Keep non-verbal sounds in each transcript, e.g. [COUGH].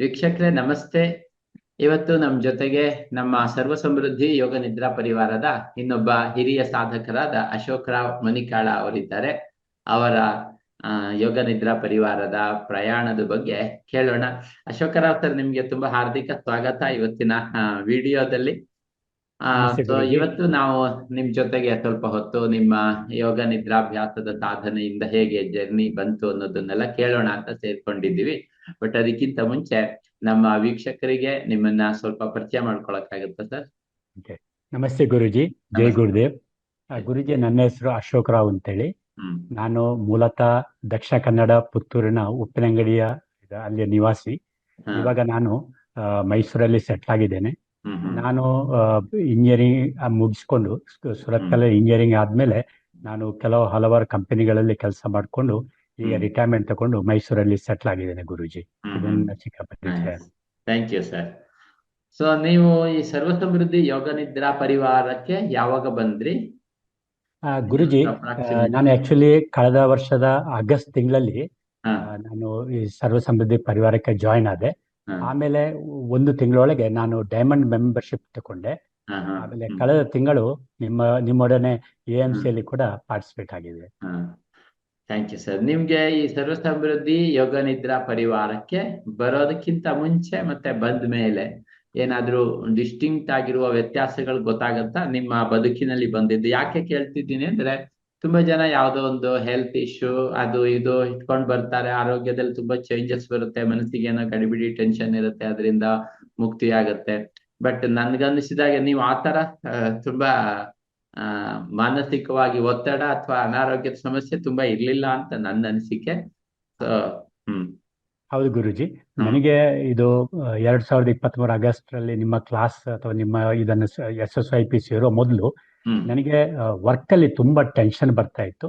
ವೀಕ್ಷಕರೇ, ನಮಸ್ತೆ. ಇವತ್ತು ನಮ್ಮ ಜೊತೆಗೆ ನಮ್ಮ ಸರ್ವ ಸಮೃದ್ಧಿ ಯೋಗ ನಿದ್ರಾ ಪರಿವಾರದ ಇನ್ನೊಬ್ಬ ಹಿರಿಯ ಸಾಧಕರಾದ ಅಶೋಕ್ ರಾವ್ ಮನಿಕಾಳ ಅವರಿದ್ದಾರೆ. ಅವರ ಯೋಗ ನಿದ್ರಾ ಪರಿವಾರದ ಪ್ರಯಾಣದ ಬಗ್ಗೆ ಕೇಳೋಣ. ಅಶೋಕ ರಾವ್ ಸರ್, ನಿಮ್ಗೆ ತುಂಬಾ ಹಾರ್ದಿಕ ಸ್ವಾಗತ ಇವತ್ತಿನ ವಿಡಿಯೋದಲ್ಲಿ. ಆ ಸೊ ಇವತ್ತು ನಾವು ನಿಮ್ ಜೊತೆಗೆ ಸ್ವಲ್ಪ ಹೊತ್ತು ನಿಮ್ಮ ಯೋಗ ನಿದ್ರಾಭ್ಯಾಸದ ಸಾಧನೆಯಿಂದ ಹೇಗೆ ಜರ್ನಿ ಬಂತು ಅನ್ನೋದನ್ನೆಲ್ಲ ಕೇಳೋಣ ಅಂತ ಸೇರ್ಕೊಂಡಿದ್ದೀವಿ. ಬಟ್ ಅದಕ್ಕಿಂತ ಮುಂಚೆ ನಮ್ಮ ವೀಕ್ಷಕರಿಗೆ ನಿಮ್ಮನ್ನ ಸ್ವಲ್ಪ ಪರಿಚಯ ಮಾಡ್ಕೊಳಕ್ಕಾಗತ್ತಾ ಸರ್? ನಮಸ್ತೆ ಗುರುಜಿ. ಜೈ. ಗುರುದೇವ್. ಗುರುಜಿ ನನ್ನ ಹೆಸರು ಅಶೋಕ್ ರಾವ್ ಅಂತ ಹೇಳಿ ನಾನು ಮೂಲತಃ ದಕ್ಷಿಣ ಕನ್ನಡ ಪುತ್ತೂರಿನ ಉಪ್ಪಿನಂಗಡಿಯ ಅಲ್ಲಿ ಅಲ್ಲಿಯ ನಿವಾಸಿ. ಇವಾಗ ನಾನು ಮೈಸೂರಲ್ಲಿ ಸೆಟ್ಲ್ ಆಗಿದ್ದೇನೆ. ನಾನು ಇಂಜಿನಿಯರಿಂಗ್ ಮುಗಿಸ್ಕೊಂಡು ಸುರತ್ ಸುರತ್ಕಲ್ ಇಂಜಿನಿಯರಿಂಗ್ ಆದ್ಮೇಲೆ ನಾನು ಕೆಲವು ಹಲವಾರು ಕಂಪನಿಗಳಲ್ಲಿ ಕೆಲಸ ಮಾಡಿಕೊಂಡು ಈಗ ರಿಟೈರ್ಮೆಂಟ್ ತಗೊಂಡು ಮೈಸೂರಲ್ಲಿ ಸೆಟ್ಲ್ ಆಗಿದ್ದೇನೆ ಗುರುಜಿ. ಚಿಕ್ಕ ಪರಿಚಯ ಥ್ಯಾಂಕ್ ಯು ಸರ್ ಸೊ ನೀವು ಈ ಸರ್ವ ಸಮೃದ್ಧಿ ಯೋಗ ನಿದ್ರಾ ಪರಿವಾರಕ್ಕೆ ಯಾವಾಗ ಬಂದ್ರಿ? ಆ, ಗುರುಜಿ ನಾನು ಆಕ್ಚುಲಿ ಕಳೆದ ವರ್ಷದ ಆಗಸ್ಟ್ ತಿಂಗಳಲ್ಲಿ ನಾನು ಈ ಸರ್ವ ಸಮೃದ್ಧಿ ಪರಿವಾರಕ್ಕೆ ಜಾಯಿನ್ ಆದೆ. ಆಮೇಲೆ ಒಂದು ತಿಂಗಳೊಳಗೆ ನಾನು ಡೈಮಂಡ್ ಮೆಂಬರ್ಶಿಪ್ ತಗೊಂಡೆ ಆಮೇಲೆ ಕಳೆದ ತಿಂಗಳು ನಿಮ್ಮ ನಿಮ್ಮೊಡನೆ ಎ ಎಂ ಸಿ ಅಲ್ಲಿ ಕೂಡ ಪಾರ್ಟಿಸಿಪೇಟ್ ಆಗಿದೆ. ಥ್ಯಾಂಕ್ ಯು ಸರ್ ನಿಮ್ಗೆ ಈ ಸರ್ವ ಸಮೃದ್ಧಿ ಯೋಗ ನಿದ್ರಾ ಪರಿವಾರಕ್ಕೆ ಬರೋದಕ್ಕಿಂತ ಮುಂಚೆ ಮತ್ತೆ ಬಂದ ಮೇಲೆ ಏನಾದ್ರೂ ಡಿಸ್ಟಿಂಕ್ಟ್ ಆಗಿರುವ ವ್ಯತ್ಯಾಸಗಳು ಗೊತ್ತಾಗತ್ತಾ ನಿಮ್ಮ ಬದುಕಿನಲ್ಲಿ ಬಂದಿದ್ದು? ಯಾಕೆ ಕೇಳ್ತಿದ್ದೀನಿ ಅಂದ್ರೆ ತುಂಬಾ ಜನ ಯಾವ್ದೋ ಒಂದು ಹೆಲ್ತ್ ಇಶ್ಯೂ ಅದು ಇದು ಇಟ್ಕೊಂಡ್ ಬರ್ತಾರೆ. ಆರೋಗ್ಯದಲ್ಲಿ ತುಂಬಾ ಚೇಂಜಸ್ ಬರುತ್ತೆ. ಮನಸ್ಸಿಗೆ ಏನೋ ಗಡಿಬಿಡಿ ಟೆನ್ಷನ್ ಇರುತ್ತೆ ಅದರಿಂದ ಮುಕ್ತಿ ಆಗುತ್ತೆ. ಬಟ್ ನನ್ಗನ್ನಿಸಿದಾಗ ನೀವು ಆತರ ತುಂಬಾ ಆ ಮಾನಸಿಕವಾಗಿ ಒತ್ತಡ ಅಥವಾ ಅನಾರೋಗ್ಯದ ಸಮಸ್ಯೆ ತುಂಬಾ ಇರ್ಲಿಲ್ಲ ಅಂತ ನನ್ನ ಅನಿಸಿಕೆ. ಹ್ಮ್. ಹೌದು ಗುರುಜಿ. ನನಗೆ ಇದು ಎರಡ್ ಸಾವಿರದ ಇಪ್ಪತ್ಮೂರು ಆಗಸ್ಟ್ ರಲ್ಲಿ ನಿಮ್ಮ ಕ್ಲಾಸ್ ಅಥವಾ ನಿಮ್ಮ ಇದನ್ನು ಎಸ್ ಎಸ್ ಐ ಪಿ ಸೇರೋ ಮೊದಲು ನನಗೆ ವರ್ಕ್ ಅಲ್ಲಿ ತುಂಬಾ ಟೆನ್ಷನ್ ಬರ್ತಾ ಇತ್ತು.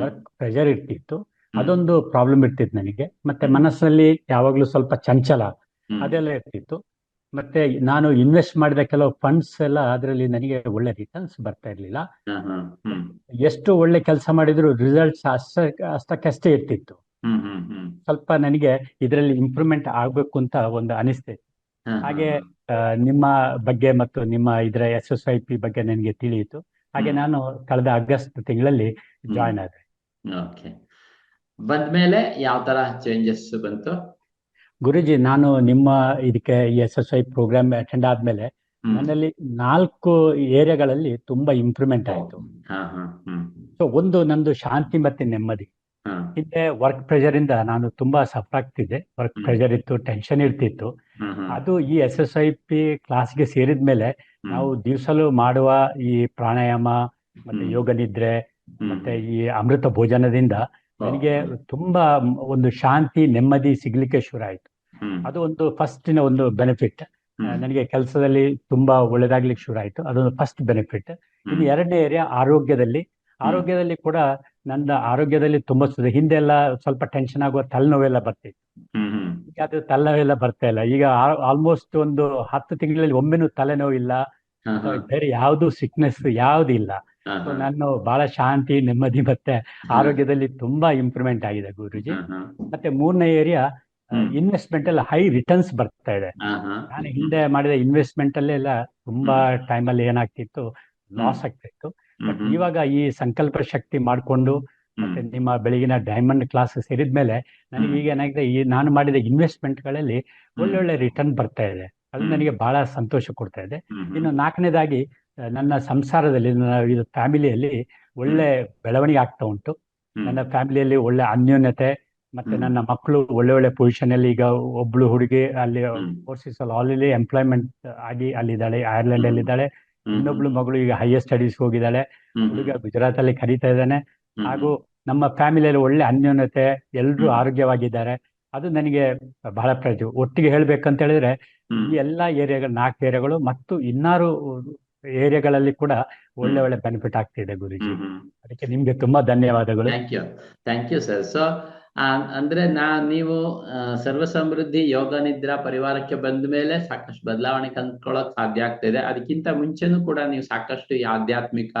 ವರ್ಕ್ ಪ್ರೆಷರ್ ಇರ್ತಿತ್ತು. ಅದೊಂದು ಪ್ರಾಬ್ಲಮ್ ಇರ್ತಿತ್ತು ನನಗೆ. ಮತ್ತೆ ಮನಸ್ಸಲ್ಲಿ ಯಾವಾಗ್ಲೂ ಸ್ವಲ್ಪ ಚಂಚಲ. ಅದೆಲ್ಲ ಇರ್ತಿತ್ತು. ಮತ್ತೆ ನಾನು ಇನ್ವೆಸ್ಟ್ ಮಾಡಿದ ಕೆಲವು ಫಂಡ್ಸ್ ಎಲ್ಲ ಅದರಲ್ಲಿ ನನಗೆ ಒಳ್ಳೆ ರಿಟರ್ನ್ಸ್ ಬರ್ತಾ ಇರ್ಲಿಲ್ಲ. ಎಷ್ಟು ಒಳ್ಳೆ ಕೆಲಸ ಮಾಡಿದ್ರು ರಿಸಲ್ಟ್ಸ್ ಅಷ್ಟ ಅಷ್ಟಕ್ಕಷ್ಟೇ ಇರ್ತಿತ್ತು. ಸ್ವಲ್ಪ ನನಗೆ ಇದರಲ್ಲಿ ಇಂಪ್ರೂವ್ಮೆಂಟ್ ಆಗ್ಬೇಕು ಅಂತ ಒಂದು ಹಾ, ಹಾಗೆ ನಿಮ್ಮ ಬಗ್ಗೆ ಮತ್ತು ನಿಮ್ಮ ಇದರ ಎಸ್ ಎಸ್ ಐ ಪಿ ಬಗ್ಗೆ ನನಗೆ ತಿಳಿಯಿತು. ಹಾಗೆ ನಾನು ಕಳೆದ ಆಗಸ್ಟ್ ತಿಂಗಳಲ್ಲಿ ಜಾಯಿನ್ ಆದೆ. ಓಕೆ. ಬಂದ್ಮೇಲೆ ಯಾವ ತರ ಚೇಂಜಸ್ ಬಂತು? ಗುರುಜಿ ನಾನು ನಿಮ್ಮ ಇದಕ್ಕೆ S S I program attend ಆದ್ಮೇಲೆ. ನನ್ನಲ್ಲಿ ನಾಲ್ಕು ಏರಿಯಾಗಳಲ್ಲಿ ತುಂಬಾ ಇಂಪ್ರೂವ್ಮೆಂಟ್ ಆಯ್ತು. ಸೊ ಒಂದು ನಂದು ಶಾಂತಿ ಮತ್ತೆ ನೆಮ್ಮದಿ. ಹಿಂದೆ ವರ್ಕ್ ಪ್ರೆಷರ್ ಇಂದ ನಾನು ತುಂಬಾ ಸಫರ್ ಆಗ್ತಿದ್ದೆ. ವರ್ಕ್. ಪ್ರೆಷರ್ ಇತ್ತು ಟೆನ್ಷನ್ ಇರ್ತಿತ್ತು. ಅದು ಈ ಎಸ್ ಎಸ್ ಐ ಪಿ ಕ್ಲಾಸ್ಗೆ ಸೇರಿದ ಮೇಲೆ ನಾವು ದಿವಸಲು ಮಾಡುವ ಈ ಪ್ರಾಣಾಯಾಮ ಮತ್ತೆ ಯೋಗ ನಿದ್ರೆ ಮತ್ತೆ ಈ ಅಮೃತ ಭೋಜನದಿಂದ ನನಗೆ ತುಂಬಾ ಒಂದು ಶಾಂತಿ ನೆಮ್ಮದಿ ಸಿಗ್ಲಿಕ್ಕೆ ಶುರು ಆಯ್ತು. ಅದು ಒಂದು ಫಸ್ಟಿನ ಒಂದು ಬೆನಿಫಿಟ್. ನನಗೆ ಕೆಲಸದಲ್ಲಿ ತುಂಬಾ ಒಳ್ಳೇದಾಗ್ಲಿಕ್ಕೆ ಶುರು ಆಯ್ತು. ಅದೊಂದು ಫಸ್ಟ್ ಬೆನಿಫಿಟ್. ಇನ್ನು ಎರಡನೇ ಏರಿಯಾ ಆರೋಗ್ಯದಲ್ಲಿ. ಆರೋಗ್ಯದಲ್ಲಿ ಕೂಡ ನನ್ನ ಆರೋಗ್ಯದಲ್ಲಿ ತುಂಬಾ ಹಿಂದೆಲ್ಲ ಹಿಂದೆ ಎಲ್ಲ ಸ್ವಲ್ಪ ಟೆನ್ಷನ್ ಆಗುವ ತಲೆನೋವೆಲ್ಲ ಬರ್ತಿತ್ತು. ಈಗ ಅದು ತಲೆನೋವೆಲ್ಲ ಬರ್ತಾ ಇಲ್ಲ. ಈಗ ಆಲ್ಮೋಸ್ಟ್ ಒಂದು ಹತ್ತು ತಿಂಗಳಲ್ಲಿ ಒಮ್ಮೆನೂ ತಲೆನೋವು ಇಲ್ಲ. ಬೇರೆ ಯಾವುದು ಸಿಕ್ನೆಸ್ ಯಾವ್ದು ಇಲ್ಲ. ನಾನು ಬಹಳ ಶಾಂತಿ ನೆಮ್ಮದಿ ಮತ್ತೆ ಆರೋಗ್ಯದಲ್ಲಿ ತುಂಬಾ ಇಂಪ್ರೂವ್ಮೆಂಟ್ ಆಗಿದೆ ಗುರುಜಿ. ಮತ್ತೆ ಮೂರನೇ ಏರಿಯಾ ಇನ್ವೆಸ್ಟ್ಮೆಂಟ್ ಎಲ್ಲ ಹೈ ರಿಟರ್ನ್ಸ್ ಬರ್ತಾ ಇದೆ. ನಾನು ಹಿಂದೆ ಮಾಡಿದ ಇನ್ವೆಸ್ಟ್ಮೆಂಟ್ ಅಲ್ಲೆಲ್ಲ ತುಂಬಾ ಟೈಮ್ ಅಲ್ಲಿ ಏನಾಗ್ತಿತ್ತು? ಲಾಸ್ ಆಗ್ತಿತ್ತು. ಬಟ್ ಇವಾಗ ಈ ಸಂಕಲ್ಪ ಶಕ್ತಿ ಮಾಡಿಕೊಂಡು ಮತ್ತೆ. ನಿಮ್ಮ ಬೆಳಗಿನ ಡೈಮಂಡ್ ಕ್ಲಾಸ್ ಸೇರಿದ್ಮೇಲೆ ನನಗೆ ಈಗ ಏನಾಗಿದೆ ಈ ನಾನು ಮಾಡಿದ ಇನ್ವೆಸ್ಟ್ಮೆಂಟ್ಗಳಲ್ಲಿ ಒಳ್ಳೆ ಒಳ್ಳೆ ರಿಟರ್ನ್ ಬರ್ತಾ ಇದೆ ಅದು ನನಗೆ ಬಹಳ ಸಂತೋಷ ಕೊಡ್ತಾ ಇದೆ. ಇನ್ನು ನಾಲ್ಕನೇದಾಗಿ ನನ್ನ ಸಂಸಾರದಲ್ಲಿ ನನ್ನ ಇದು ಫ್ಯಾಮಿಲಿಯಲ್ಲಿ ಒಳ್ಳೆ ಬೆಳವಣಿಗೆ ಆಗ್ತಾ ಉಂಟು. ನನ್ನ ಫ್ಯಾಮಿಲಿಯಲ್ಲಿ ಒಳ್ಳೆ ಅನ್ಯೋನ್ಯತೆ ಮತ್ತೆ ನನ್ನ ಮಕ್ಕಳು ಒಳ್ಳೆ ಒಳ್ಳೆ ಪೊಸಿಷನ್ ಅಲ್ಲಿ ಈಗ ಒಬ್ಳು ಹುಡುಗಿ ಅಲ್ಲಿ. ಕೋರ್ಸಸ್ ಅಲ್ಲಿ ಆಲ್ರೆಡಿ ಎಂಪ್ಲಾಯ್ಮೆಂಟ್ ಆಗಿ ಅಲ್ಲಿದ್ದಾಳೆ ಐರ್ಲೆಂಡ್ ಅಲ್ಲಿ ಇದ್ದಾಳೆ ಇನ್ನೊಬ್ಳು ಮಗಳು ಈಗ ಹೈಯರ್ ಸ್ಟಡೀಸ್ ಹೋಗಿದ್ದಾಳೆ. ಹುಡುಗ ಗುಜರಾತ್ ಅಲ್ಲಿ ಕರೀತಾ ಇದ್ದಾನೆ. ಹಾಗೂ ನಮ್ಮ ಫ್ಯಾಮಿಲಿಯಲ್ಲಿ ಒಳ್ಳೆ ಅನ್ಯೋನ್ಯತೆ ಎಲ್ಲರೂ ಆರೋಗ್ಯವಾಗಿದ್ದಾರೆ. ಅದು ನನಗೆ ಬಹಳ ಪ್ರಯೋಜನ ಒಟ್ಟಿಗೆ ಹೇಳ್ಬೇಕಂತ ಹೇಳಿದ್ರೆ ಈ ಎಲ್ಲಾ ಏರಿಯಾಗಳು ನಾಲ್ಕು ಏರಿಯಾಗಳು ಮತ್ತು ಇನ್ನಾರು ಏರಿಯಾಗಳಲ್ಲಿ ಕೂಡ ಒಳ್ಳೆ ಒಳ್ಳೆ ಬೆನಿಫಿಟ್ ಆಗ್ತಿದೆ ಗುರುಜಿ. ಅದಕ್ಕೆ ನಿಮ್ಗೆ ತುಂಬಾ ಧನ್ಯವಾದಗಳು. Thank you thank you sir so ಅಂದ್ರೆ ನಾ ನೀವು ಸರ್ವ ಸಮೃದ್ಧಿ ಯೋಗ ನಿದ್ರಾ ಪರಿವಾರಕ್ಕೆ ಬಂದ ಮೇಲೆ ಸಾಕಷ್ಟು ಬದಲಾವಣೆ ಕಂಡ್ಕೊಳ್ಳೋಕ್ ಸಾಧ್ಯ ಆಗ್ತಿದೆ. ಅದಕ್ಕಿಂತ ಮುಂಚೆನೂ ಕೂಡ ನೀವು ಸಾಕಷ್ಟು ಆಧ್ಯಾತ್ಮಿಕ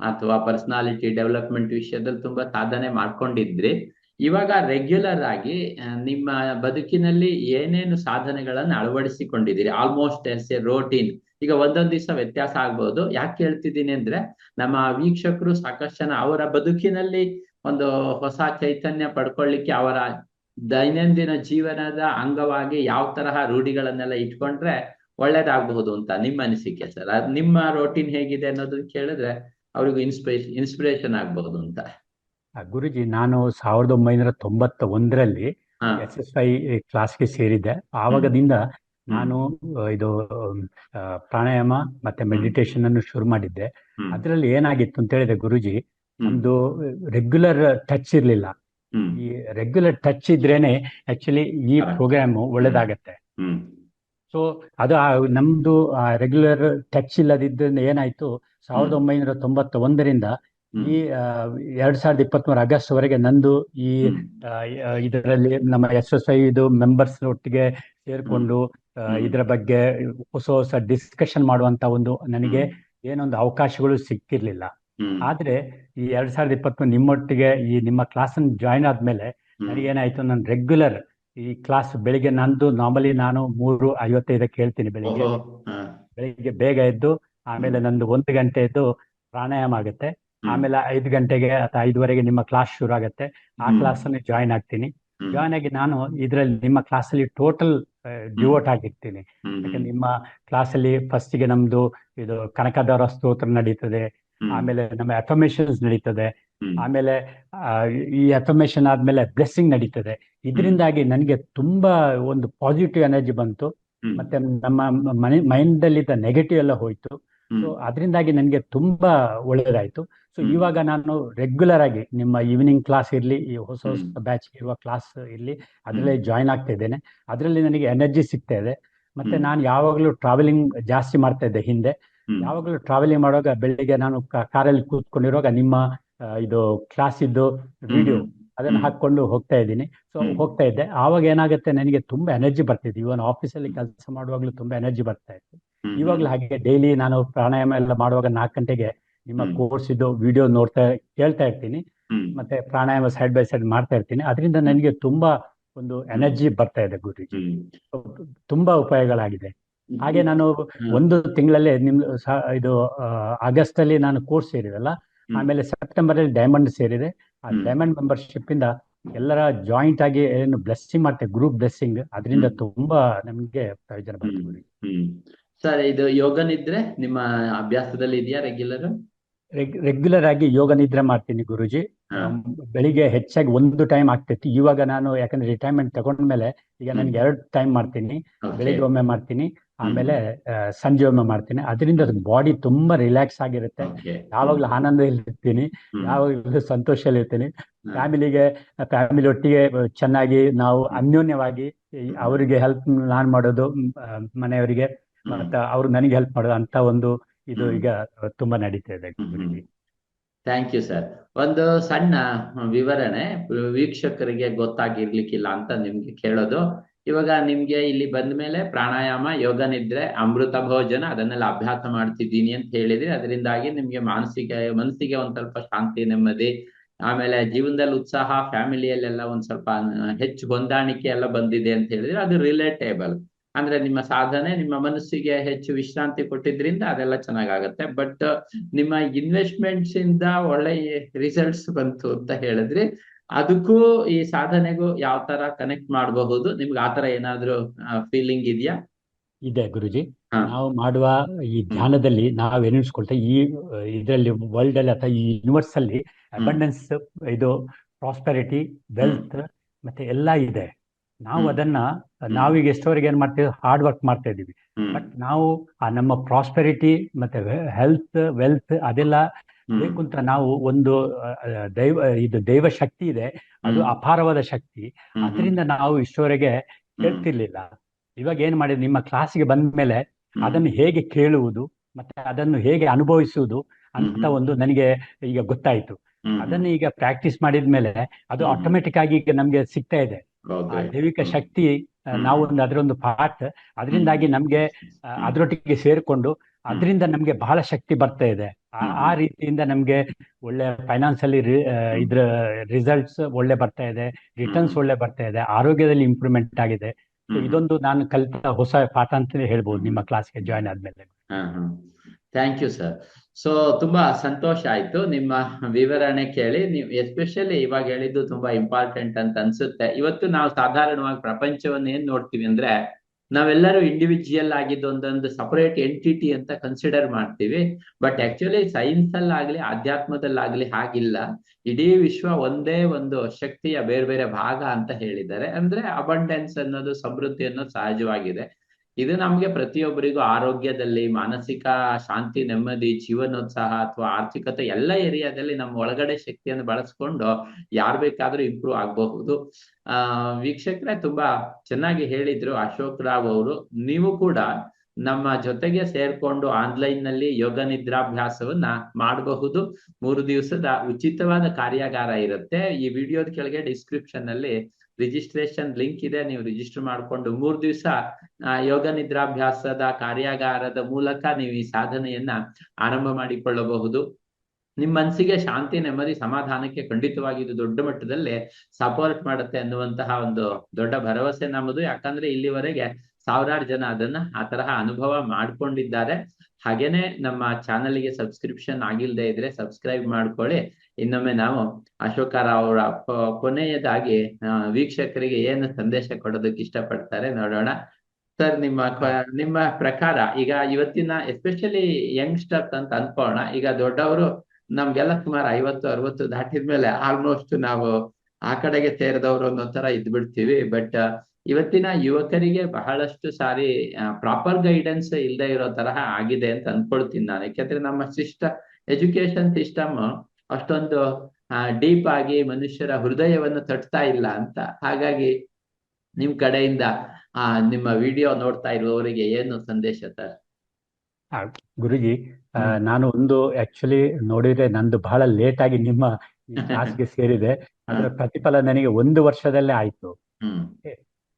ಅಥವಾ ಪರ್ಸನಾಲಿಟಿ ಡೆವಲಪ್ಮೆಂಟ್ ವಿಷಯದಲ್ಲಿ ತುಂಬಾ ಸಾಧನೆ ಮಾಡ್ಕೊಂಡಿದ್ರಿ. ಇವಾಗ ರೆಗ್ಯುಲರ್ ಆಗಿ ನಿಮ್ಮ ಬದುಕಿನಲ್ಲಿ ಏನೇನು ಸಾಧನೆಗಳನ್ನ ಅಳವಡಿಸಿಕೊಂಡಿದ್ದೀರಿ? ಆಲ್ಮೋಸ್ಟ್ ಎಸ್ ಎ ರೋಟೀನ್ ಈಗ ಒಂದೊಂದ್ ದಿವಸ ವ್ಯತ್ಯಾಸ ಆಗ್ಬಹುದು ಯಾಕೆ ಹೇಳ್ತಿದ್ದೀನಿ ಅಂದ್ರೆ, ನಮ್ಮ ವೀಕ್ಷಕರು ಸಾಕಷ್ಟು ಜನ ಅವರ ಬದುಕಿನಲ್ಲಿ ಒಂದು ಹೊಸ ಚೈತನ್ಯ ಪಡ್ಕೊಳ್ಳಿಕ್ಕೆ ಅವರ ದೈನಂದಿನ ಜೀವನದ ಅಂಗವಾಗಿ ಯಾವ ತರಹ ರೂಢಿಗಳನ್ನೆಲ್ಲ ಇಟ್ಕೊಂಡ್ರೆ ಒಳ್ಳೇದಾಗಬಹುದು ಅಂತ ನಿಮ್ಮ ಅನಿಸಿಕೆ ಸರ್. ನಿಮ್ಮ ರೋಟೀನ್ ಹೇಗಿದೆ ಅನ್ನೋದನ್ನ ಕೇಳಿದ್ರೆ ಅವ್ರಿಗೂ ಇನ್ಸ್ಪಿರೇಷನ್ ಇನ್ಸ್ಪಿರೇಷನ್ ಆಗಬಹುದು ಅಂತ. ಆ, ಗುರುಜಿ ನಾನು ಸಾವಿರದ ಒಂಬೈನೂರ ತೊಂಬತ್ತ ಒಂದರಲ್ಲಿ ಎಸ್ ಎಸ್ ಐ ಕ್ಲಾಸ್ಗೆ ಸೇರಿದ್ದೆ. ಆವಾಗದಿಂದ ನಾನು ಇದು ಪ್ರಾಣಾಯಾಮ ಮತ್ತೆ ಮೆಡಿಟೇಷನ್ ಅನ್ನು ಶುರು ಮಾಡಿದ್ದೆ. ಅದರಲ್ಲಿ ಏನಾಗಿತ್ತು ಅಂತ ಹೇಳಿದ್ರೆ ಗುರುಜಿ ಒಂದು ನಮ್ದು ರೆಗ್ಯುಲರ್ ಟಚ್ ಇರ್ಲಿಲ್ಲ. ಈ ರೆಗ್ಯುಲರ್ ಟಚ್ ಇದ್ರೇನೆ ಆಕ್ಚುಲಿ ಈ ಪ್ರೋಗ್ರಾಮ್ ಒಳ್ಳೇದಾಗತ್ತೆ. ಸೊ ಅದು ನಮ್ದು ರೆಗ್ಯುಲರ್ ಟಚ್ ಇಲ್ಲದಿದ್ದರಿಂದ ಏನಾಯ್ತು? ಸಾವಿರದ ಒಂಬೈನೂರ ತೊಂಬತ್ತ ಒಂದರಿಂದ ಈ ಎರಡ್ ಸಾವಿರದ ಇಪ್ಪತ್ಮೂರು ಆಗಸ್ಟ್ ವರೆಗೆ ನಂದು ಈ ಇದರಲ್ಲಿ ನಮ್ಮ ಎಸ್ ಎಸ್ ಐ ಇದು ಮೆಂಬರ್ಸ್ ಒಟ್ಟಿಗೆ ಸೇರ್ಕೊಂಡು. ಇದರ ಬಗ್ಗೆ ಹೊಸ ಹೊಸ ಡಿಸ್ಕಷನ್ ಮಾಡುವಂತ ಒಂದು ನನಗೆ ಏನೊಂದು ಅವಕಾಶಗಳು ಸಿಕ್ಕಿರ್ಲಿಲ್ಲ. ಆದ್ರೆ ಈ ಎರಡ್ ಸಾವಿರದ ಇಪ್ಪತ್ಮೂರು ನಿಮ್ಮೊಟ್ಟಿಗೆ ಈ ನಿಮ್ಮ ಕ್ಲಾಸ್ ಜಾಯಿನ್ ಆದ್ಮೇಲೆ ನನಗೆ ನನಗೇನಾಯ್ತು? ನಾನು ರೆಗ್ಯುಲರ್ ಈ ಕ್ಲಾಸ್ ಬೆಳಿಗ್ಗೆ ನಂದು ನಾರ್ಮಲಿ ನಾನು ಮೂರು ಐವತ್ತೈದಕ್ಕೆ ಹೇಳ್ತೀನಿ ಬೆಳಿಗ್ಗೆ. ಬೆಳಿಗ್ಗೆ ಬೇಗ ಎದ್ದು ಆಮೇಲೆ ನಂದು ಒಂದು ಗಂಟೆ ಎದ್ದು ಪ್ರಾಣಾಯಾಮ ಆಗುತ್ತೆ. ಆಮೇಲೆ ಐದು ಗಂಟೆಗೆ ಅಥವಾ ಐದುವರೆಗೆ ನಿಮ್ಮ ಕ್ಲಾಸ್ ಶುರು ಆಗುತ್ತೆ. ಆ. ಕ್ಲಾಸ್ ಅನ್ನು ಜಾಯ್ನ್ ಆಗ್ತೀನಿ. ಜಾಯಿನ್ ಆಗಿ ನಾನು ಇದರಲ್ಲಿ ನಿಮ್ಮ ಕ್ಲಾಸ್ ಅಲ್ಲಿ ಟೋಟಲ್ ಡಿವೋಟ್ ಆಗಿರ್ತೀನಿ. ಯಾಕಂದ್ರೆ ನಿಮ್ಮ ಕ್ಲಾಸ್ ಅಲ್ಲಿ ಫಸ್ಟ್ಗೆ ನಮ್ದು ಇದು ಕನಕದಾರ ಸ್ತೋತ್ರ ನಡೀತದೆ. ಆಮೇಲೆ ನಮ್ಮ ಅಫರ್ಮೇಶನ್ಸ್ ನಡೀತದೆ. ಆಮೇಲೆ ಆ, ಈ ಅಫರ್ಮೇಶನ್ ಆದ್ಮೇಲೆ ಬ್ಲೆಸ್ಸಿಂಗ್ ನಡೀತದೆ. ಇದರಿಂದಾಗಿ ನನಗೆ ತುಂಬಾ ಒಂದು ಪಾಸಿಟಿವ್ ಎನರ್ಜಿ ಬಂತು. ಮತ್ತೆ ನಮ್ಮ ಮನೆ ಮೈಂಡ್ ಅಲ್ಲಿ ನೆಗೆಟಿವ್ ಎಲ್ಲ ಹೋಯ್ತು. ಸೊ ಅದರಿಂದಾಗಿ ನನಗೆ ತುಂಬಾ ಒಳ್ಳೇದಾಯ್ತು. ಸೊ ಇವಾಗ ನಾನು ರೆಗ್ಯುಲರ್ ಆಗಿ ನಿಮ್ಮ ಈವ್ನಿಂಗ್ ಕ್ಲಾಸ್ ಇರಲಿ ಈ ಹೊಸ ಹೊಸ ಬ್ಯಾಚ್ ಇರುವ ಕ್ಲಾಸ್ ಇರಲಿ ಅದರಲ್ಲಿ ಜಾಯ್ನ್ ಆಗ್ತಾ ಇದ್ದೇನೆ. ಅದರಲ್ಲಿ ನನಗೆ ಎನರ್ಜಿ ಸಿಗ್ತಾ ಇದೆ. ಮತ್ತೆ. ನಾನು ಯಾವಾಗಲೂ ಟ್ರಾವೆಲಿಂಗ್ ಜಾಸ್ತಿ ಮಾಡ್ತಾ ಇದ್ದೆ ಹಿಂದೆ. ಯಾವಾಗಲೂ ಟ್ರಾವೆಲಿಂಗ್ ಮಾಡುವಾಗ ಬೆಳಿಗ್ಗೆ ನಾನು ಕಾರಲ್ಲಿ ಕೂತ್ಕೊಂಡಿರುವಾಗ ನಿಮ್ಮ ಇದು ಕ್ಲಾಸ್ ಇದ್ದು ವಿಡಿಯೋ ಅದನ್ನ. ಹಾಕೊಂಡು ಹೋಗ್ತಾ ಇದ್ದೀನಿ. ಸೊ ಹೋಗ್ತಾ ಇದ್ದೆ. ಆವಾಗ ಏನಾಗುತ್ತೆ ನನಗೆ ತುಂಬಾ ಎನರ್ಜಿ ಬರ್ತಿದೆ ಇವನ್ ಆಫೀಸಲ್ಲಿ ಕೆಲಸ ಮಾಡುವಾಗಲೂ ತುಂಬಾ ಎನರ್ಜಿ ಬರ್ತಾ ಇತ್ತು. ಇವಾಗ್ಲೂ ಹಾಗೆ ಡೈಲಿ ನಾನು ಪ್ರಾಣಾಯಾಮ ಎಲ್ಲ ಮಾಡುವಾಗ ನಾಲ್ಕು ಗಂಟೆಗೆ ನಿಮ್ಮ ಕೋರ್ಸ್ ಇದ್ದು ವಿಡಿಯೋ ನೋಡ್ತಾ ಕೇಳ್ತಾ ಇರ್ತೀನಿ. ಮತ್ತೆ ಪ್ರಾಣಾಯಾಮ ಸೈಡ್ ಬೈ ಸೈಡ್ ಮಾಡ್ತಾ ಇರ್ತೀನಿ. ಅದರಿಂದ ನನಗೆ ತುಂಬಾ ಒಂದು ಎನರ್ಜಿ ಬರ್ತಾ ಇದೆ ಗುರುಜಿ. ತುಂಬಾ ಉಪಾಯಗಳಾಗಿದೆ ಹಾಗೆ ನಾನು ಒಂದು ತಿಂಗಳಲ್ಲೇ ನಿಮ್ ಇದು ಆಗಸ್ಟ್ ಅಲ್ಲಿ ನಾನು ಕೋರ್ಸ್ ಸೇರಿದಲ್ಲ. ಆಮೇಲೆ ಸೆಪ್ಟೆಂಬರ್ ಅಲ್ಲಿ ಡೈಮಂಡ್ ಸೇರಿದೆ. ಆ. ಡೈಮಂಡ್ ಮೆಂಬರ್ಶಿಪ್ ಇಂದ ಎಲ್ಲರ ಜಾಯಿಂಟ್ ಆಗಿ ಏನು ಬ್ಲೆಸ್ಸಿಂಗ್ ಮಾಡ್ತೇವೆ ಗ್ರೂಪ್ ಬ್ಲೆಸ್ಸಿಂಗ್ ಅದರಿಂದ ತುಂಬಾ ನಮ್ಗೆ ಪ್ರಯೋಜನ. ಬರ್ತದೆ ಸರ್ ಇದು ಯೋಗ ನಿದ್ರೆ ನಿಮ್ಮ ಅಭ್ಯಾಸದಲ್ಲಿ ಇದೆಯಾ ರೆಗ್ಯುಲರ್ ರೆಗ್- ರೆಗ್ಯುಲರ್ ಆಗಿ ಯೋಗ ನಿದ್ರೆ ಮಾಡ್ತೀನಿ ಗುರುಜಿ. ಬೆಳಿಗ್ಗೆ ಹೆಚ್ಚಾಗಿ ಒಂದು ಟೈಮ್ ಆಗ್ತಿತ್ತು ಇವಾಗ ನಾನು ಯಾಕಂದ್ರೆ ರಿಟೈರ್ಮೆಂಟ್ ತಗೊಂಡ್ಮೇಲೆ ಈಗ ನನಗೆ ಎರಡು ಟೈಮ್ ಮಾಡ್ತೀನಿ. ಬೆಳಿಗ್ಗೆ ಒಮ್ಮೆ ಮಾಡ್ತೀನಿ. ಆಮೇಲೆ ಸಂಜೆ ಒಮ್ಮೆ ಮಾಡ್ತೀನಿ. ಅದರಿಂದ ಬಾಡಿ ತುಂಬಾ ರಿಲ್ಯಾಕ್ಸ್ ಆಗಿರುತ್ತೆ. ಯಾವಾಗ್ಲೂ ಆನಂದದಲ್ಲಿ ಇರ್ತೀನಿ ಯಾವಾಗ್ಲೂ ಸಂತೋಷದಲ್ಲಿ ಇರ್ತೀನಿ ಫ್ಯಾಮಿಲಿಗೆ ಫ್ಯಾಮಿಲಿ ಒಟ್ಟಿಗೆ ಚೆನ್ನಾಗಿ ನಾವು ಅನ್ಯೋನ್ಯವಾಗಿ ಅವರಿಗೆ ಹೆಲ್ಪ್ ನಾನ್ ಮಾಡೋದು ಮನೆಯವರಿಗೆ. ಮತ್ತೆ ಅವ್ರು ನನಗೆ ಹೆಲ್ಪ್ ಮಾಡೋದು ಅಂತ ಒಂದು ಇದು ಈಗ ತುಂಬಾ ನಡೀತಾ ಇದೆ. ಥ್ಯಾಂಕ್ ಯು ಸರ್ ಒಂದು ಸಣ್ಣ ವಿವರಣೆ ವೀಕ್ಷಕರಿಗೆ ಗೊತ್ತಾಗಿರ್ಲಿಕ್ಕಿಲ್ಲ ಅಂತ ನಿಮ್ಗೆ ಕೇಳೋದು. ಇವಾಗ ನಿಮ್ಗೆ ಇಲ್ಲಿ ಬಂದ ಮೇಲೆ ಪ್ರಾಣಾಯಾಮ, ಯೋಗ ನಿದ್ರೆ, ಅಮೃತ ಭೋಜನ, ಅದನ್ನೆಲ್ಲ ಅಭ್ಯಾಸ ಮಾಡ್ತಿದ್ದೀನಿ ಅಂತ ಹೇಳಿದ್ರೆ ಅದರಿಂದಾಗಿ ನಿಮ್ಗೆ ಮಾನಸಿಕ, ಮನಸ್ಸಿಗೆ ಒಂದ್ ಸ್ವಲ್ಪ ಶಾಂತಿ, ನೆಮ್ಮದಿ, ಆಮೇಲೆ ಜೀವನದಲ್ಲಿ ಉತ್ಸಾಹ, ಫ್ಯಾಮಿಲಿಯಲ್ಲೆಲ್ಲ ಒಂದ್ ಸ್ವಲ್ಪ ಹೆಚ್ಚು ಹೊಂದಾಣಿಕೆ ಎಲ್ಲ ಬಂದಿದೆ ಅಂತ ಹೇಳಿದ್ರೆ ಅದು ರಿಲೇಟೇಬಲ್ ಅಂದ್ರೆ ನಿಮ್ಮ ಸಾಧನೆ, ನಿಮ್ಮ ಮನಸ್ಸಿಗೆ ಹೆಚ್ಚು ವಿಶ್ರಾಂತಿ ಕೊಟ್ಟಿದ್ರಿಂದ ಅದೆಲ್ಲ ಚೆನ್ನಾಗಾಗತ್ತೆ. ಬಟ್ ನಿಮ್ಮ ಇನ್ವೆಸ್ಟ್ಮೆಂಟ್ಸ್ ಇಂದ ಒಳ್ಳೆ ರಿಸಲ್ಟ್ಸ್ ಬಂತು ಅಂತ ಹೇಳಿದ್ರಿ ಅದಕ್ಕೂ ಈ ಸಾಧನೆಗೂ ಯಾವ ತರ ಕನೆಕ್ಟ್ ಮಾಡಬಹುದು? ನಿಮ್ಗೆ ಆತರ ಏನಾದ್ರು ಫೀಲಿಂಗ್ ಇದೆಯಾ? ಇದೆ ಗುರುಜಿ. ನಾವು ಮಾಡುವ ಈ ಧ್ಯಾನದಲ್ಲಿ ನಾವು ಎನಿಸ್ಕೊಳ್ತಾ ಈ ಇದರಲ್ಲಿ ವರ್ಲ್ಡ್ ಅಲ್ಲಿ ಅಥವಾ ಈ ಯೂನಿವರ್ಸ್ ಅಲ್ಲಿ ಅಬಂಡೆನ್ಸ್ ಇದು ಪ್ರಾಸ್ಪೆರಿಟಿ ವೆಲ್ತ್ ಮತ್ತೆ ಎಲ್ಲ ಇದೆ. ನಾವು. ಅದನ್ನ ನಾವೀಗ ಎಷ್ಟೋರಿಗೆ ಏನ್ ಮಾಡ್ತೀವಿ? ಹಾರ್ಡ್ ವರ್ಕ್ ಮಾಡ್ತಾ ಇದೀವಿ ಬಟ್ ನಾವು ಆ ನಮ್ಮ ಪ್ರಾಸ್ಪೆರಿಟಿ ಮತ್ತೆ ಹೆಲ್ತ್ ವೆಲ್ತ್ ಅದೆಲ್ಲ ಹ್ಮ್. ಬೇಕು ಅಂತ ನಾವು ಒಂದು ದೈವ ಇದು ದೈವ ಶಕ್ತಿ ಇದೆ ಅದು ಅಪಾರವಾದ ಶಕ್ತಿ. ಅದರಿಂದ ನಾವು ಇಷ್ಟವರೆಗೆ ಕೇಳ್ತಿರ್ಲಿಲ್ಲ. ಇವಾಗ ಏನ್ ಮಾಡಿದ್ರು ನಿಮ್ಮ ಕ್ಲಾಸಿಗೆ ಬಂದ ಮೇಲೆ ಅದನ್ನು ಹೇಗೆ ಕೇಳುವುದು ಮತ್ತೆ ಅದನ್ನು ಹೇಗೆ ಅನುಭವಿಸುವುದು ಅಂತ ಒಂದು ನನಗೆ ಈಗ ಗೊತ್ತಾಯ್ತು. ಅದನ್ನು ಈಗ ಪ್ರಾಕ್ಟೀಸ್ ಮಾಡಿದ್ಮೇಲೆ ಅದು. ಆಟೋಮೆಟಿಕ್ ಆಗಿ ಈಗ ನಮ್ಗೆ ಸಿಗ್ತಾ ಇದೆ. ಆ ದೈವಿಕ ಶಕ್ತಿ ನಾವೊಂದು. ನಾವು ಒಂದು ಅದರೊಂದು ಪಾರ್ಟ್ ಅದರಿಂದಾಗಿ ನಮ್ಗೆ ಅದರೊಟ್ಟಿಗೆ ಸೇರಿಕೊಂಡು ಅದರಿಂದ ನಮ್ಗೆ ಬಹಳ ಶಕ್ತಿ ಬರ್ತಾ ಇದೆ. ಆ- ಆ ರೀತಿಯಿಂದ ನಮ್ಗೆ ಒಳ್ಳೆ ಫೈನಾನ್ಸಲ್ಲಿ ಇದ್ರ ರಿಸಲ್ಟ್ಸ್ ಒಳ್ಳೆ ಬರ್ತಾ ಇದೆ ರಿಟರ್ನ್ಸ್ ಒಳ್ಳೆ ಬರ್ತಾ ಇದೆ ಆರೋಗ್ಯದಲ್ಲಿ ಇಂಪ್ರೂವ್ಮೆಂಟ್ ಆಗಿದೆ. ಇದೊಂದು ನಾನು ಕಲಿತ ಹೊಸ ಪಾಠ ಅಂತಾನೆ ಹೇಳ್ಬೋದು ನಿಮ್ಮ ಕ್ಲಾಸ್ಗೆ ಜಾಯ್ನ್ ಆದ್ಮೇಲೆ. ಥ್ಯಾಂಕ್ ಯು ಸರ್ ಸೊ ತುಂಬಾ ಸಂತೋಷ ಆಯ್ತು. ನಿಮ್ಮ ವಿವರಣೆ ಕೇಳಿ ನೀವು ಎಸ್ಪೆಷಲಿ ಇವಾಗ ಹೇಳಿದ್ದು ತುಂಬಾ ಇಂಪಾರ್ಟೆಂಟ್ ಅಂತ ಅನ್ಸುತ್ತೆ. ಇವತ್ತು ನಾವು ಸಾಧಾರಣವಾಗಿ ಪ್ರಪಂಚವನ್ನು ಏನ್ ನೋಡ್ತೀವಿ ಅಂದ್ರೆ ನಾವೆಲ್ಲರೂ ಇಂಡಿವಿಜುವಲ್ ಆಗಿದ್ದು ಒಂದೊಂದು ಸಪರೇಟ್ ಎಂಟಿಟಿ ಅಂತ ಕನ್ಸಿಡರ್ ಮಾಡ್ತೀವಿ. ಬಟ್ ಆಕ್ಚುಲಿ ಸೈನ್ಸ್ ಅಲ್ಲಾಗ್ಲಿ ಅಧ್ಯಾತ್ಮದಲ್ಲಾಗ್ಲಿ ಹಾಗಿಲ್ಲ. ಇಡೀ ವಿಶ್ವ ಒಂದೇ ಒಂದು ಶಕ್ತಿಯ ಬೇರೆ ಬೇರೆ ಭಾಗ ಅಂತ ಹೇಳಿದ್ದಾರೆ. ಅಂದ್ರೆ ಅಬಂಡೆನ್ಸ್ ಅನ್ನೋದು ಸಮೃದ್ಧಿ ಅನ್ನೋದು ಸಹಜವಾಗಿದೆ. ಇದು ನಮ್ಗೆ ಪ್ರತಿಯೊಬ್ಬರಿಗೂ ಆರೋಗ್ಯದಲ್ಲಿ, ಮಾನಸಿಕ ಶಾಂತಿ, ನೆಮ್ಮದಿ, ಜೀವನೋತ್ಸಾಹ ಅಥವಾ ಆರ್ಥಿಕತೆ ಎಲ್ಲ ಏರಿಯಾದಲ್ಲಿ ನಮ್ಮ ಒಳಗಡೆ ಶಕ್ತಿಯನ್ನು ಬಳಸ್ಕೊಂಡು ಯಾರ್ ಬೇಕಾದ್ರೂ ಇಂಪ್ರೂವ್ ಆಗಬಹುದು. ಆ, ವೀಕ್ಷಕರೇ ತುಂಬಾ ಚೆನ್ನಾಗಿ ಹೇಳಿದ್ರು ಅಶೋಕ್ ರಾವ್ ಅವರು. ನೀವು ಕೂಡ ನಮ್ಮ ಜೊತೆಗೆ ಸೇರ್ಕೊಂಡು ಆನ್ಲೈನ್ನಲ್ಲಿ ಯೋಗ ನಿದ್ರಾಭ್ಯಾಸವನ್ನ ಮಾಡಬಹುದು. ಮೂರು ದಿವಸದ ಉಚಿತವಾದ ಕಾರ್ಯಾಗಾರ ಇರುತ್ತೆ. ಈ ವಿಡಿಯೋದ ಕೆಳಗೆ ಡಿಸ್ಕ್ರಿಪ್ಷನ್ ಅಲ್ಲಿ ರಿಜಿಸ್ಟ್ರೇಷನ್ ಲಿಂಕ್ ಇದೆ, ನೀವು ರಿಜಿಸ್ಟರ್ ಮಾಡ್ಕೊಂಡು ಮೂರ್ ದಿವಸ ಯೋಗ ನಿದ್ರಾಭ್ಯಾಸದ ಕಾರ್ಯಾಗಾರದ ಮೂಲಕ ನೀವು ಈ ಸಾಧನೆಯನ್ನ ಆರಂಭ ಮಾಡಿಕೊಳ್ಳಬಹುದು. ನಿಮ್ಮ ಮನಸ್ಸಿಗೆ ಶಾಂತಿ, ನೆಮ್ಮದಿ, ಸಮಾಧಾನಕ್ಕೆ ಖಂಡಿತವಾಗಿ ಇದು ದೊಡ್ಡ ಮಟ್ಟದಲ್ಲಿ ಸಪೋರ್ಟ್ ಮಾಡುತ್ತೆ ಅನ್ನುವಂತಹ ಒಂದು ದೊಡ್ಡ ಭರವಸೆ ನಮ್ಮದು. ಯಾಕಂದ್ರೆ ಇಲ್ಲಿವರೆಗೆ ಸಾವಿರಾರು ಜನ ಅದನ್ನ ಆ ತರಹ ಅನುಭವ ಮಾಡ್ಕೊಂಡಿದ್ದಾರೆ. ಹಾಗೇನೆ ನಮ್ಮ ಚಾನಲ್ಗೆ ಸಬ್ಸ್ಕ್ರಿಪ್ಷನ್ ಆಗಿಲ್ಲದೆ ಇದ್ರೆ ಸಬ್ಸ್ಕ್ರೈಬ್ ಮಾಡ್ಕೊಳ್ಳಿ. ಇನ್ನೊಮ್ಮೆ ನಾವು ಅಶೋಕ ಅವರ ಕೊನೆಯದಾಗಿ ವೀಕ್ಷಕರಿಗೆ ಏನು ಸಂದೇಶ ಕೊಡೋದಕ್ಕೆ ಇಷ್ಟಪಡ್ತಾರೆ ನೋಡೋಣ. ಸರ್, ನಿಮ್ಮ ನಿಮ್ಮ ಪ್ರಕಾರ ಈಗ ಇವತ್ತಿನ ಎಸ್ಪೆಷಲಿ ಯಂಗ್ಸ್ಟರ್ಸ್ ಅಂತ ಅನ್ಕೋಣ, ಈಗ ದೊಡ್ಡವರು ನಮ್ಗೆಲ್ಲ ಸುಮಾರು ಐವತ್ತು, ಅರವತ್ತು ದಾಟಿದ್ಮೇಲೆ ಆಲ್ಮೋಸ್ಟ್ ನಾವು ಆ ಕಡೆಗೆ ಸೇರಿದವರು ಅನ್ನೋ ತರ ಇದ್ಬಿಡ್ತೀವಿ. ಬಟ್ ಇವತ್ತಿನ ಯುವಕರಿಗೆ ಬಹಳಷ್ಟು ಸಾರಿ ಪ್ರಾಪರ್ ಗೈಡೆನ್ಸ್ ಇಲ್ಲದೆ ಇರೋ ತರಹ ಆಗಿದೆ ಅಂತ ಅನ್ಕೊಳ್ತೀನಿ ನಾನು. ಯಾಕೆಂದ್ರೆ ನಮ್ಮ ಸಿಸ್ಟ ಎಜುಕೇಶನ್ ಸಿಸ್ಟಮ್ ಅಷ್ಟೊಂದು ಡೀಪ್ ಆಗಿ ಮನುಷ್ಯರ ಹೃದಯವನ್ನು ತಟ್ತಾ ಇಲ್ಲ ಅಂತ. ಹಾಗಾಗಿ ನಿಮ್ ಕಡೆಯಿಂದ ಆ ನಿಮ್ಮ ವಿಡಿಯೋ ನೋಡ್ತಾ ಇರುವವರಿಗೆ ಏನು ಸಂದೇಶ ಸರ್ ಗುರುಜಿ ನಾನು ಒಂದು ಆಕ್ಚುಲಿ ನೋಡಿದ್ರೆ ನಂದು ಬಹಳ ಲೇಟ್ ಆಗಿ ನಿಮ್ಮ ಕ್ಲಾಸ್ಗೆ [LAUGHS] ಸೇರಿದೆ. ಅದರ ಪ್ರತಿಫಲ ನನಗೆ ಒಂದು ವರ್ಷದಲ್ಲೇ ಆಯ್ತು.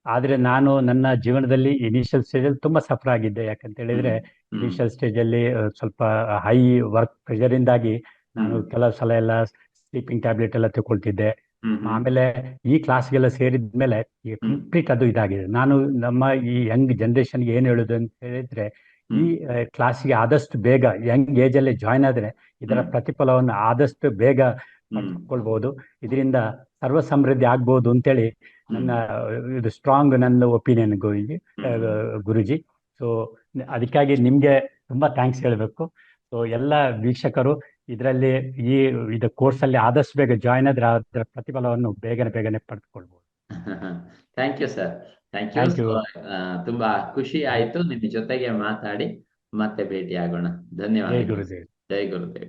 ಆದ್ರೆ ನಾನು ನನ್ನ ಜೀವನದಲ್ಲಿ ಇನಿಷಿಯಲ್ ಸ್ಟೇಜ್ ಅಲ್ಲಿ ತುಂಬಾ ಸಫರ್ ಆಗಿದ್ದೆ. ಯಾಕಂತ ಹೇಳಿದ್ರೆ ಇನಿಷಿಯಲ್ ಸ್ಟೇಜ್ ಅಲ್ಲಿ ಸ್ವಲ್ಪ ಹೈ ವರ್ಕ್ ಪ್ರೆಷರ್ ಇಂದಾಗಿ ನಾನು ಕೆಲವು ಸಲ ಎಲ್ಲ ಸ್ಲೀಪಿಂಗ್ ಟ್ಯಾಬ್ಲೆಟ್ ಎಲ್ಲ ತಗೊಳ್ತಿದ್ದೆ. ಆಮೇಲೆ ಈ ಕ್ಲಾಸ್ಗೆಲ್ಲ ಸೇರಿದ್ಮೇಲೆ ಕಂಪ್ಲೀಟ್ ಅದು ಇದಾಗಿದೆ. ನಾನು ನಮ್ಮ ಈ ಯಂಗ್ ಜನರೇಷನ್ಗೆ ಏನ್ ಹೇಳುದು ಅಂತ ಹೇಳಿದ್ರೆ ಈ ಕ್ಲಾಸ್ಗೆ ಆದಷ್ಟು ಬೇಗ ಯಂಗ್ ಏಜ್ ಅಲ್ಲಿ ಜಾಯ್ನ್ ಆದ್ರೆ ಇದರ ಪ್ರತಿಫಲವನ್ನು ಆದಷ್ಟು ಬೇಗ ಪಡ್ಕೊಳ್ಬಹುದು ಇದರಿಂದ ಸರ್ವ ಸಮೃದ್ಧಿ ಆಗ್ಬಹುದು ಅಂತೇಳಿ ನನ್ನ ಇದು ಸ್ಟ್ರಾಂಗ್ ನನ್ನ ಒಪಿನಿಯನ್ ಗುರುಜಿ ಗುರುಜಿ. ಸೊ ಅದಕ್ಕಾಗಿ ನಿಮ್ಗೆ ತುಂಬಾ ಥ್ಯಾಂಕ್ಸ್ ಹೇಳ್ಬೇಕು. ಸೊ ಎಲ್ಲ ವೀಕ್ಷಕರು ಇದರಲ್ಲಿ ಈ ಇದು ಕೋರ್ಸ್ ಅಲ್ಲಿ ಆದಷ್ಟು ಬೇಗ ಜಾಯ್ನ್ ಆದ್ರೆ ಅದರ ಪ್ರತಿಫಲವನ್ನು ಬೇಗನೆ ಬೇಗನೆ ಪಡೆದುಕೊಳ್ಬಹುದು thank you sir thank you ತುಂಬಾ ಖುಷಿ ಆಯ್ತು ನಿಮ್ಮ ಜೊತೆಗೆ ಮಾತಾಡಿ. ಮತ್ತೆ ಭೇಟಿ ಆಗೋಣ ಧನ್ಯವಾದ ಜೈ ಗುರುದೇವ್. ಜೈ ಗುರುದೇವ್.